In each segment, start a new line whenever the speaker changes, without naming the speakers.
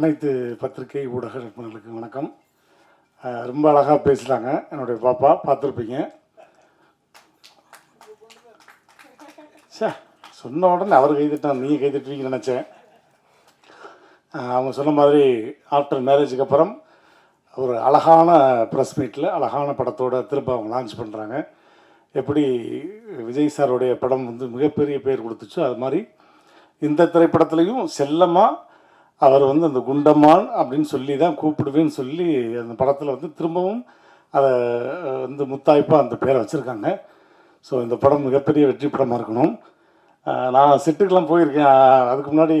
அனைத்து பத்திரிகை ஊடக நிறுவனங்களுக்கு வணக்கம். ரொம்ப அழகாக பேசுகிறாங்க என்னுடைய பாப்பா பார்த்துருப்பீங்க. சே சொன்ன உடனே அவர் கைதிட்டான் நீங்கள் கைதிட்டுவீங்கன்னு நினச்சேன். அவங்க சொன்ன மாதிரி ஆஃப்டர் மேரேஜுக்கு அப்புறம் ஒரு அழகான ப்ரெஸ் மீட்டில் அழகான படத்தோட திரும்ப அவங்க லான்ச் பண்ணுறாங்க எப்படி விஜய் சாருடைய படம் வந்து மிகப்பெரிய பேர் கொடுத்துச்சோ அது மாதிரி இந்த திரைப்படத்துலையும் செல்லமாக அவர் வந்து அந்த குண்டம்மாள் அப்படின்னு சொல்லி தான் கூப்பிடுவேன்னு சொல்லி அந்த படத்தில் வந்து திரும்பவும் அதை வந்து முத்தாய்ப்பாக அந்த பேரை வச்சுருக்காங்க. ஸோ இந்த படம் மிகப்பெரிய வெற்றி படமாக இருக்கணும். நான் செட்டுக்கெலாம் போயிருக்கேன். அதுக்கு முன்னாடி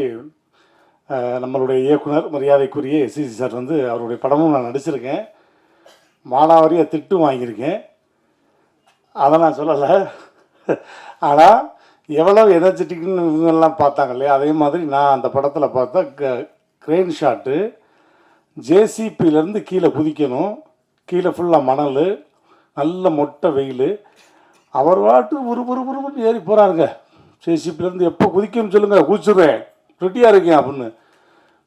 நம்மளுடைய இயக்குனர் மரியாதைக்குரிய எஸ்சிசி சார் வந்து அவருடைய படமும் நான் நடிச்சிருக்கேன். மானாவாரியாக திட்டும் வாங்கியிருக்கேன். அதை நான் சொல்லலை. ஆனால் எவ்வளோ எனர்ஜெட்டிக்னு இவங்கெல்லாம் பார்த்தாங்க இல்லையா? அதே மாதிரி நான் அந்த படத்தில் பார்த்தா க க்ரெயின் ஷாட்டு ஜேசிபியிலேருந்து கீழே குதிக்கணும். கீழே ஃபுல்லாக மணல் நல்ல மொட்டை வெயில். அவர் வாட்டு ஒரு ஒரு ஒரு ஏறி போகிறாருங்க ஜேசிபிலேருந்து எப்போ குதிக்கணும்னு சொல்லுங்கள் குதிச்சுடுறேன். ரெடியாக இருக்கேன் அப்படின்னு.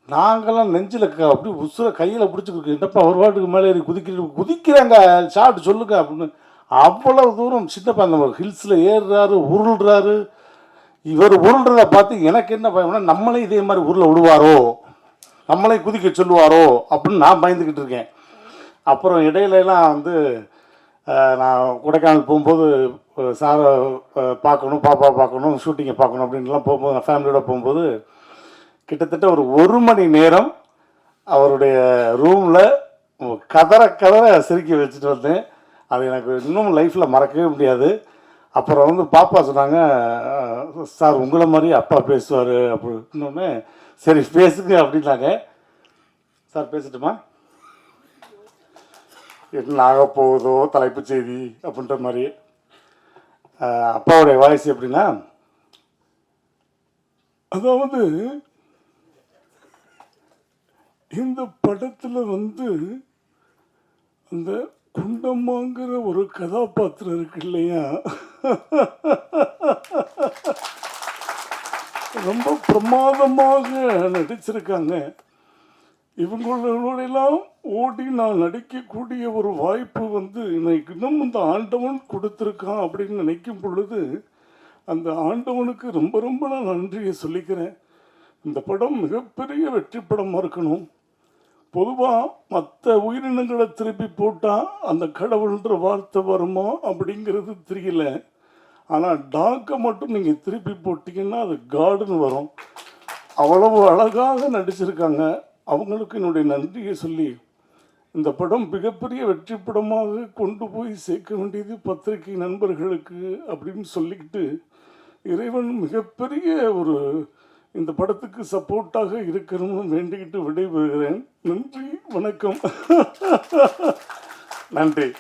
நாங்களாம் நெஞ்சில் க அப்படி உசுர கையில் பிடிச்சிருக்கு என்னப்பா ஒரு வாட்டுக்கு மேலே ஏறி குதிக்கிற குதிக்கிறாங்க ஷாட் சொல்லுங்க அப்படின்னு. அவ்வளோ தூரம் சின்னப்பா அந்த ஹில்ஸில் ஏறுறாரு உருள்றாரு. இவர் உருள்றதை பார்த்து எனக்கு என்ன பயம்னா நம்மளே இதே மாதிரி ஊரில் விடுவாரோ? நம்மளே குதிக்க சொல்லுவாரோ? அப்படின்னு நான் பயந்துக்கிட்டு இருக்கேன். அப்புறம் இடையிலலாம் வந்து நான் கொடைக்கானல் போகும்போது சாரை பார்க்கணும் பாப்பா பார்க்கணும் ஷூட்டிங்கை பார்க்கணும் அப்படின்லாம் போகும்போது நான் ஃபேமிலியோட போகும்போது கிட்டத்தட்ட ஒரு ஒரு மணி நேரம் அவருடைய ரூமில் கதற கதற சிரிக்க வச்சுட்டு வந்தேன். அது எனக்கு இன்னும் லைஃப்பில் மறக்கவே முடியாது. அப்புறம் வந்து பாப்பா சொன்னாங்க சார் உங்களை மாதிரி அப்பா பேசுவார் அப்படின்னோடனே சரி பேசுங்க அப்படின்னாங்க. சார் பேசட்டுமா? என்ன ஆக போகுதோ தலைப்பு செய்தி அப்படின்ற மாதிரி. அப்பாவுடைய வாய்ஸ் எப்படின்னா அதாவது இந்த படத்தில் வந்து அந்த குண்டம்மாங்கிற ஒரு கதாபாத்திரம் இருக்கு இல்லையா? ரொம்ப பிரமாதமாக நடிச்சிருக்காங்க. இவங்களோடெல்லாம் ஓடி நான் நடிக்கக்கூடிய ஒரு வாய்ப்பு வந்து எனக்கு இன்னும் இந்த ஆண்டவன் கொடுத்துருக்கான் அப்படின்னு நினைக்கும் பொழுது அந்த ஆண்டவனுக்கு ரொம்ப ரொம்ப நான் நன்றியை சொல்லிக்கிறேன். இந்த படம் மிகப்பெரிய வெற்றி படமாக இருக்கணும். பொதுவாக மற்ற உயிரினங்களை திருப்பி போட்டால் அந்த கடவுள்ன்ற வார்த்தை வருமா அப்படிங்கிறது தெரியல. ஆனால் டாக்கை மட்டும் நீங்கள் திருப்பி போட்டிங்கன்னா அது காடுன்னு வரும். அவ்வளவு அழகாக நடிச்சிருக்காங்க. அவங்களுக்கு என்னுடைய நன்றியை சொல்லி இந்த படம் மிகப்பெரிய வெற்றி படமாக கொண்டு போய் சேர்க்க வேண்டியது பத்திரிகை நண்பர்களுக்கு அப்படின்னு சொல்லிக்கிட்டு இறைவன் மிகப்பெரிய ஒரு இந்த படத்துக்கு சப்போர்ட்டாக இருக்கணும்னு வேண்டிக்கிட்டு விடைபெறுகிறேன். நன்றி வணக்கம். நன்றி.